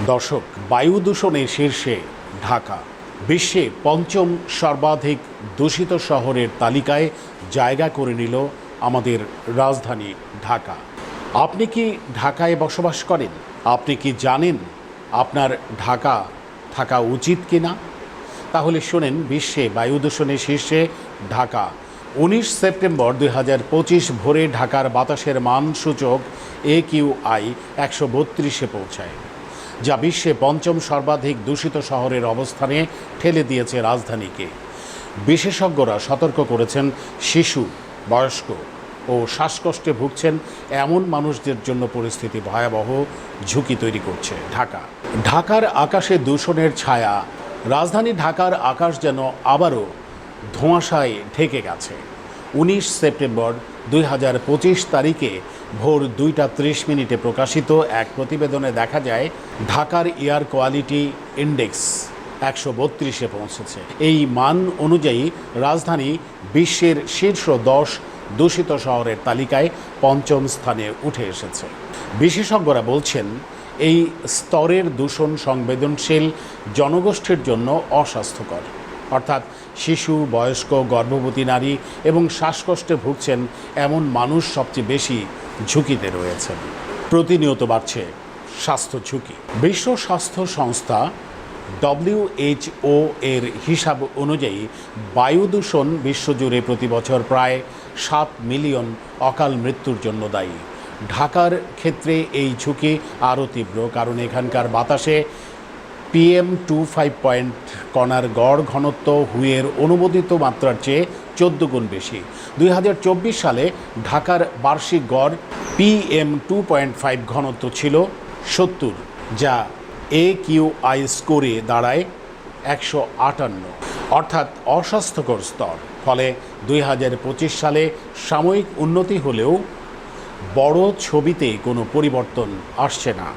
দর্শক, বায়ু দূষণের শীর্ষে ঢাকা। বিশ্বে পঞ্চম সর্বাধিক দূষিত শহরের তালিকায় জায়গা করে নিল আমাদের রাজধানী ঢাকা। আপনি কি ঢাকায় বসবাস করেন? আপনি কি জানেন আপনার ঢাকা থাকা উচিত কি না তাহলে শোনেন, বিশ্বে বায়ু দূষণের শীর্ষে ঢাকা। উনিশ সেপ্টেম্বর দুই হাজার পঁচিশ ভোরে ঢাকার বাতাসের মান সূচক এ কিউ আই একশো বত্রিশে পৌঁছায়। যা বিশ্বে পঞ্চম সর্বাধিক দূষিত শহরের অবস্থানে ঠেলে দিয়েছে রাজধানীকে। বিশেষজ্ঞরা সতর্ক করেছেন, শিশু, বয়স্ক ও শ্বাসকষ্টে ভুগছেন এমন মানুষদের জন্য পরিস্থিতি ভয়াবহ ঝুঁকি তৈরি করছে ঢাকা। ঢাকার আকাশে দূষণের ছায়া, রাজধানী ঢাকার আকাশ যেন আবারও ধোঁয়াশায় ঢেকে গেছে। উনিশ সেপ্টেম্বর দুই হাজার পঁচিশ তারিখে ভোর দুইটা ত্রিশ মিনিটে প্রকাশিত এক প্রতিবেদনে দেখা যায়, ঢাকার এয়ার কোয়ালিটি ইন্ডেক্স একশো বত্রিশে পৌঁছেছে। এই মান অনুযায়ী রাজধানী বিশ্বের শীর্ষ দশ দূষিত শহরের তালিকায় পঞ্চম স্থানে উঠে এসেছে। বিশেষজ্ঞরা বলছেন, এই স্তরের দূষণ সংবেদনশীল জনগোষ্ঠীর জন্য অস্বাস্থ্যকর। অর্থাৎ শিশু, বয়স্ক, গর্ভবতী নারী এবং শ্বাসকষ্টে ভুগছেন এমন মানুষ সবচেয়ে বেশি ঝুঁকিতে রয়েছেন। প্রতিনিয়ত বাড়ছে স্বাস্থ্য ঝুঁকি। বিশ্ব স্বাস্থ্য সংস্থা ডব্লিউএইচও এর হিসাব অনুযায়ী বায়ু দূষণ বিশ্বজুড়ে প্রতি বছর প্রায় সাত মিলিয়ন অকাল মৃত্যুর জন্য দায়ী। ঢাকার ক্ষেত্রে এই ঝুঁকি আরও তীব্র, কারণ এখানকার বাতাসে পিএম টু ফাইভ পয়েন্ট কণার গড় ঘনত্ব হুয়ের অনুমোদিত মাত্রার চেয়ে চোদ্দ গুণ বেশি। দুই হাজার চব্বিশ সালে ঢাকার বার্ষিক গড় পিএম টু পয়েন্ট ফাইভ ঘনত্ব ছিল সত্তর, যা এ কিউ আই স্কোরে দাঁড়ায় একশো আটান্ন। অর্থাৎ অস্বাস্থ্যকর স্তর। ফলে দুই হাজার পঁচিশ সালে সাময়িক উন্নতি হলেও বড় ছবিতে কোনো পরিবর্তন আসছে না।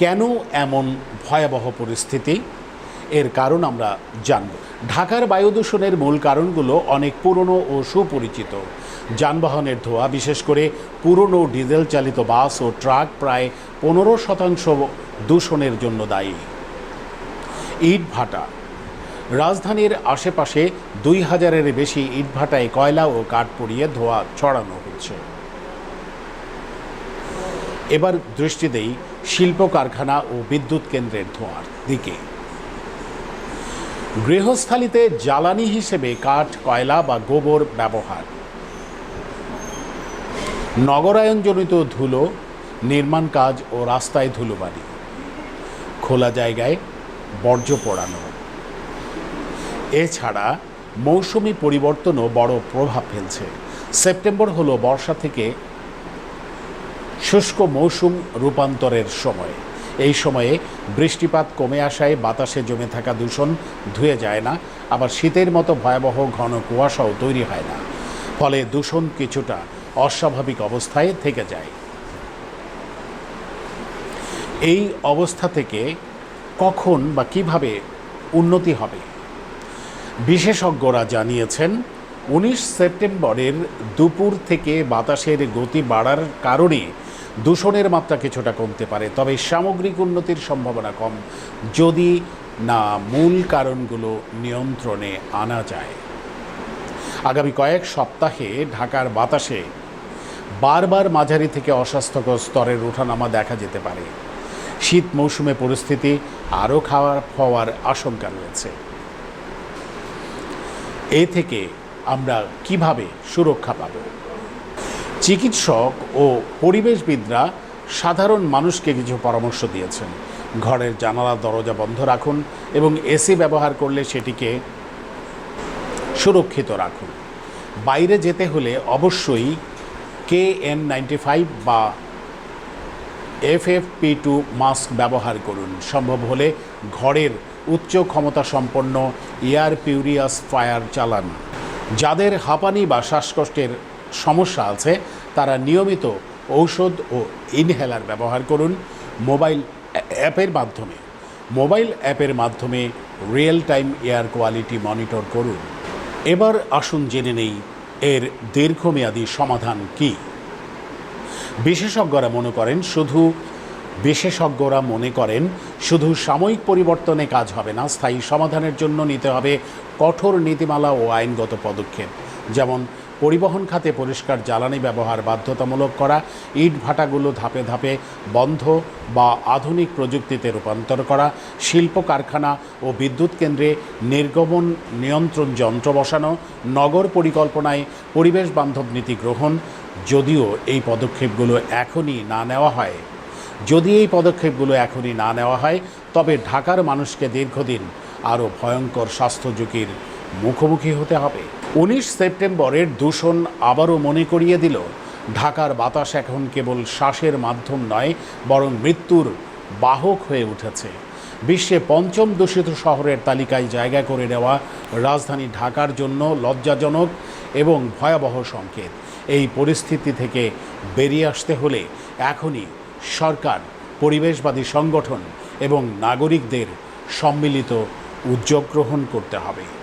কেন এমন ভয়াবহ পরিস্থিতি? এর কারণ আমরা জানব। ঢাকার বায়ু দূষণের মূল কারণগুলো অনেক পুরনো ও সুপরিচিত। যানবাহনের ধোঁয়া, বিশেষ করে পুরনো ডিজেল চালিত বাস ও ট্রাক প্রায় পনেরো শতাংশ দূষণের জন্য দায়ী। ইট ভাটা। রাজধানীর আশেপাশে দুই হাজারের বেশি ইটভাটায় কয়লা ও কাঠ পুড়িয়ে ধোঁয়া ছড়ানো হচ্ছে। এবার দৃষ্টি দেই শিল্প কারখানা ও বিদ্যুৎ কেন্দ্রের ধোঁয়ার দিকে। গৃহস্থালিতে জ্বালানি হিসেবে কাঠ, কয়লা বা গোবর ব্যবহার। নগরায়নজনিত ধুলো, নির্মাণ কাজ ও রাস্তায় ধুলোবালি। খোলা জায়গায় বর্জ্য পোড়ানো। এছাড়া মৌসুমি পরিবর্তনও বড় প্রভাব ফেলছে। সেপ্টেম্বর হলো বর্ষা থেকে শুষ্ক মৌসুম রূপান্তরের সময়। এই সময়ে বৃষ্টিপাত কমে আসায় বাতাসে জমে থাকা দূষণ ধুয়ে যায় না, আবার শীতের মতো ভয়াবহ ঘন কুয়াশাও তৈরি হয় না। ফলে দূষণ কিছুটা অস্বাভাবিক অবস্থায় থেকে যায়। এই অবস্থা থেকে কখন বা কীভাবে উন্নতি হবে? বিশেষজ্ঞরা জানিয়েছেন, উনিশ সেপ্টেম্বরের দুপুর থেকে বাতাসের গতি বাড়ার কারণে দূষণের মাত্রা কিছুটা কমতে পারে, তবে সামগ্রিক উন্নতির সম্ভাবনা কম যদি না মূল কারণগুলো নিয়ন্ত্রণে আনা যায়। আগামী কয়েক সপ্তাহে ঢাকার বাতাসে বারবার মাঝারি থেকে অস্বাস্থ্যকর স্তরের ওঠানামা দেখা যেতে পারে। শীত মৌসুমে পরিস্থিতি আরও খারাপ হওয়ার আশঙ্কা রয়েছে। এ থেকে আমরা কীভাবে সুরক্ষা পাব? চিকিৎসক ও পরিবেশবিদরা সাধারণ মানুষকে কিছু পরামর্শ দিয়েছেন। ঘরের জানালা, দরজা বন্ধ রাখুন এবং এসি ব্যবহার করলে সেটিকে সুরক্ষিত রাখুন। বাইরে যেতে হলে অবশ্যই কে এন নাইনটি ফাইভ বা F F P two mask ব্যবহার করুন। সম্ভব হলে ঘরের উচ্চ ক্ষমতা সম্পন্ন এয়ার পিউরিয়াস ফায়ার চালান। যাদের হাঁপানি বা শ্বাসকষ্টের সমস্যা আছে, তারা নিয়মিত ঔষধ ও ইনহেলার ব্যবহার করুন মোবাইল অ্যাপের মাধ্যমে। মোবাইল অ্যাপের মাধ্যমে real time air quality monitor করুন। এবার আসুন জেনে নেই, এর দীর্ঘমেয়াদী সমাধান কী? বিশেষজ্ঞরা মনে করেন শুধু, বিশেষজ্ঞরা মনে করেন শুধু সাময়িক পরিবর্তনে কাজ হবে না, স্থায়ী সমাধানের জন্য নিতে হবে কঠোর নীতিমালা ও আইনগত পদক্ষেপ। যেমন পরিবহন খাতে পরিষ্কার জ্বালানি ব্যবহার বাধ্যতামূলক করা, ইট ভাটাগুলো ধাপে ধাপে বন্ধ বা আধুনিক প্রযুক্তিতে রূপান্তর করা, শিল্প কারখানা ও বিদ্যুৎ কেন্দ্রে নির্গমন নিয়ন্ত্রণ যন্ত্র বসানো, নগর পরিকল্পনায় পরিবেশ বান্ধব নীতি গ্রহণ, যদিও এই পদক্ষেপগুলো এখনই না নেওয়া হয়। যদি এই পদক্ষেপগুলো এখনই না নেওয়া হয়, তবে ঢাকার মানুষকে দীর্ঘদিন আরও ভয়ঙ্কর স্বাস্থ্য ঝুঁকির মুখোমুখি হতে হবে। উনিশ সেপ্টেম্বরের দূষণ আবারও মনে করিয়ে দিল। ঢাকার বাতাস এখন কেবল শ্বাসের মাধ্যম নয়, বরং মৃত্যুর বাহক হয়ে উঠেছে। বিশ্বে পঞ্চম দূষিত শহরের তালিকায় জায়গা করে নেওয়া রাজধানী ঢাকার জন্য লজ্জাজনক এবং ভয়াবহ সংকেত। এই পরিস্থিতি থেকে বেরিয়ে আসতে হলে এখনই সরকার, পরিবেশবাদী সংগঠন এবং নাগরিকদের সম্মিলিত উদ্যোগ গ্রহণ করতে হবে।